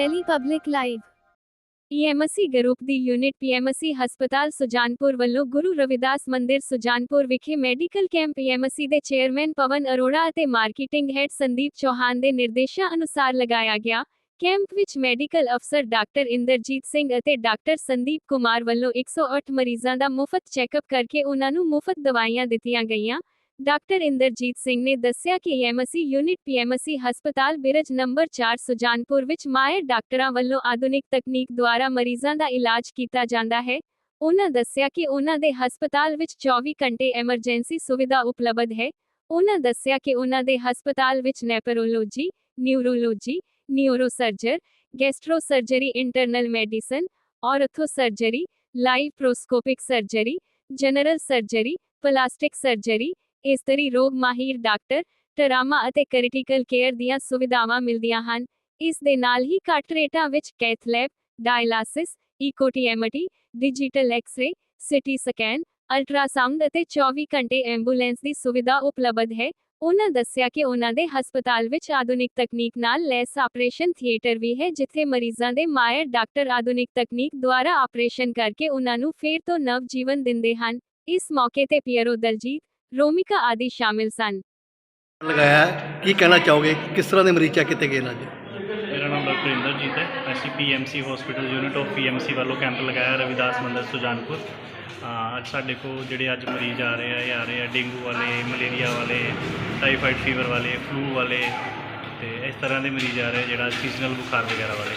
Delhi public live EMC group ਦੀ unit PMC ਹਸਪਤਾਲ ਸੁਜਾਨਪੁਰ ਵੱਲੋਂ ਗੁਰੂ ਰਵਿਦਾਸ ਮੰਦਿਰ ਸੁਜਾਨਪੁਰ ਵਿਖੇ ਮੈਡੀਕਲ ਕੈਂਪ ਈਐਮਸੀ ਦੇ ਚੇਅਰਮੈਨ ਪਵਨ ਅਰੋੜਾ ਅਤੇ ਮਾਰਕੀਟਿੰਗ ਹੈਡ ਸੰਦੀਪ ਚੌਹਾਨ ਦੇ ਨਿਰਦੇਸ਼ਾਂ ਅਨੁਸਾਰ ਲਗਾਇਆ ਗਿਆ। ਕੈਂਪ ਵਿੱਚ ਮੈਡੀਕਲ ਅਫਸਰ ਡਾਕਟਰ ਇੰਦਰਜੀਤ ਸਿੰਘ ਅਤੇ ਡਾਕਟਰ ਸੰਦੀਪ ਕੁਮਾਰ ਵੱਲੋਂ 108 ਮਰੀਜ਼ਾਂ ਦਾ ਮੁਫਤ ਚੈੱਕਅਪ ਕਰਕੇ ਉਹਨਾਂ ਨੂੰ ਮੁਫਤ ਦਵਾਈਆਂ ਦਿੱਤੀਆਂ ਗਈਆਂ। ਡਾਕਟਰ ਇੰਦਰਜੀਤ ਸਿੰਘ ਨੇ ਦੱਸਿਆ ਕਿ ਈਐਮਸੀ ਯੂਨਿਟ ਪੀਐਮਸੀ ਹਸਪਤਾਲ ਬਿਰਜ ਨੰਬਰ 4 ਸੁਜਾਨਪੁਰ ਵਿੱਚ ਮਾਇਰ ਡਾਕਟਰਾਂ ਵੱਲੋਂ ਆਧੁਨਿਕ ਤਕਨੀਕ ਦੁਆਰਾ ਮਰੀਜ਼ਾਂ ਦਾ ਇਲਾਜ ਕੀਤਾ ਜਾਂਦਾ ਹੈ। ਉਹਨਾਂ ਦੱਸਿਆ ਕਿ ਉਹਨਾਂ ਦੇ ਹਸਪਤਾਲ ਵਿੱਚ 24 ਘੰਟੇ ਐਮਰਜੈਂਸੀ ਸੁਵਿਧਾ ਉਪਲਬਧ ਹੈ। ਉਹਨਾਂ ਦੱਸਿਆ ਕਿ ਉਹਨਾਂ ਦੇ ਹਸਪਤਾਲ ਵਿੱਚ nephrology, neurology, neurosurgery gastro surgery internal medicine, ortho surgery, laparoscopic surgery, general surgery, plastic surgery ਇਸਤਰੀ ਰੋਗ ਮਾਹਿਰ ਡਾਕਟਰ ਟਰਾਮਾ ਅਤੇ ਕ੍ਰਿਟੀਕਲ ਕੇਅਰ ਦੀਆਂ ਸੁਵਿਧਾਵਾਂ ਮਿਲਦੀਆਂ ਹਨ। ਇਸ ਦੇ ਨਾਲ ਹੀ ਘੱਟ ਰੇਟਾਂ ਵਿੱਚ cath dialysis echo TMT digital X-ray, CT scan, ultrasound ਅਤੇ 24 ਘੰਟੇ ਐਂਬੂਲੈਂਸ ਦੀ ਸੁਵਿਧਾ ਉਪਲਬਧ ਹੈ। ਉਹਨਾਂ ਦੱਸਿਆ ਕਿ ਉਹਨਾਂ ਦੇ ਹਸਪਤਾਲ ਵਿੱਚ ਆਧੁਨਿਕ ਤਕਨੀਕ ਨਾਲ ਲੈਸ ਆਪਰੇਸ਼ਨ ਥੀਏਟਰ ਵੀ ਹੈ, ਜਿੱਥੇ ਮਰੀਜ਼ਾਂ ਦੇ ਮਾਇਰ ਡਾਕਟਰ ਆਧੁਨਿਕ ਤਕਨੀਕ ਦੁਆਰਾ ਆਪਰੇਸ਼ਨ ਕਰਕੇ ਉਹਨਾਂ ਨੂੰ ਫੇਰ ਤੋਂ ਨਵ ਜੀਵਨ ਦਿੰਦੇ ਹਨ। ਇਸ ਮੌਕੇ ਤੇ ਪੀਅਰੋ ਦਲਜੀਤ ਰੋਮਿਕਾ ਆਦਿ ਸ਼ਾਮਿਲ ਸਨ। ਲਗਾਇਆ। ਕੀ ਕਹਿਣਾ ਚਾਹੋਗੇ ਕਿਸ ਤਰ੍ਹਾਂ ਦੇ ਮਰੀਜ਼ ਚੈੱਕ ਕੀਤੇ ਗਏ ਨੇ ਅੱਜ? ਮੇਰਾ ਨਾਮ ਡਾਕਟਰ ਇੰਦਰਜੀਤ ਹੈ। ਅਸੀਂ PMC hospital unit of PMC ਵੱਲੋਂ ਕੈਂਪ ਲਗਾਇਆ ਰਵਿਦਾਸ ਮੰਦਰ ਸੁਜਾਨਪੁਰ। ਅੱਜ ਸਾਡੇ ਕੋਲ ਜਿਹੜੇ ਅੱਜ ਮਰੀਜ਼ ਆ ਰਹੇ ਆ ਇਹ ਆ ਰਹੇ ਆ ਡੇਂਗੂ ਵਾਲੇ ਮਲੇਰੀਆ ਵਾਲੇ ਟਾਈਫਾਈਡ ਫੀਵਰ ਵਾਲੇ ਫਲੂ ਵਾਲੇ ਤੇ ਇਸ ਤਰ੍ਹਾਂ ਦੇ ਮਰੀਜ਼ ਆ ਰਹੇ ਆ ਜਿਹੜਾ ਸੀਜ਼ਨਲ ਬੁਖਾਰ ਵਗੈਰਾ ਵਾਲੇ।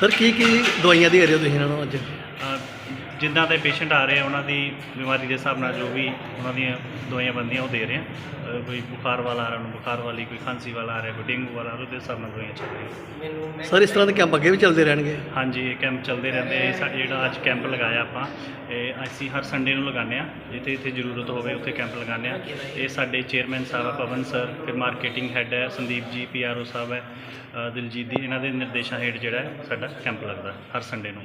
ਸਰ ਕੀ ਕੀ ਦਵਾਈਆਂ ਦੇ ਰਹੇ ਹੋ ਤੁਸੀਂ ਇਹਨਾਂ ਨੂੰ ਅੱਜ? ਜਿੱਦਾਂ ਦੇ ਪੇਸ਼ੈਂਟ ਆ ਰਹੇ ਆ ਉਹਨਾਂ ਦੀ ਬਿਮਾਰੀ ਦੇ ਹਿਸਾਬ ਨਾਲ ਜੋ ਵੀ ਉਹਨਾਂ ਦੀਆਂ ਦਵਾਈਆਂ ਬਣਦੀਆਂ ਉਹ ਦੇ ਰਹੇ ਆ। ਕੋਈ ਬੁਖਾਰ ਵਾਲਾ ਆ ਰਿਹਾ ਉਹਨੂੰ ਬੁਖਾਰ ਵਾਲੀ ਕੋਈ ਖਾਂਸੀ ਵਾਲਾ ਆ ਰਿਹਾ ਕੋਈ ਡੇਂਗੂ ਵਾਲਾ ਉਹਦੇ ਹਿਸਾਬ ਨਾਲ ਦਵਾਈਆਂ ਚੱਲ ਰਹੀਆਂ। ਸਰ ਇਸ ਤਰ੍ਹਾਂ ਦੇ ਕੈਂਪ ਅੱਗੇ ਵੀ ਚੱਲਦੇ ਰਹਿਣਗੇ? ਹਾਂਜੀ ਇਹ ਕੈਂਪ ਚੱਲਦੇ ਰਹਿੰਦੇ ਆ। ਇਹ ਸਾ ਜਿਹੜਾ ਅੱਜ ਕੈਂਪ ਲਗਾਇਆ ਆਪਾਂ ਇਹ ਅਸੀਂ ਹਰ ਸੰਡੇ ਨੂੰ ਲਗਾਉਂਦੇ ਆ। ਜਿੱਥੇ ਜਿੱਥੇ ਜ਼ਰੂਰਤ ਹੋਵੇ ਉੱਥੇ ਕੈਂਪ ਲਗਾਉਂਦੇ ਆ। ਇਹ ਸਾਡੇ ਚੇਅਰਮੈਨ ਸਾਹਿਬ ਆ ਪਵਨ ਸਰ ਫਿਰ ਮਾਰਕੀਟਿੰਗ ਹੈੱਡ ਹੈ ਸੰਦੀਪ ਜੀ ਪੀਆਰਓ ਸਾਹਿਬ ਹੈ ਦਿਲਜੀਤ ਦੀ ਇਹਨਾਂ ਦੇ ਨਿਰਦੇਸ਼ਾਂ ਹੇਠ ਜਿਹੜਾ ਸਾਡਾ ਕੈਂਪ ਲੱਗਦਾ ਹਰ ਸੰਡੇ ਨੂੰ।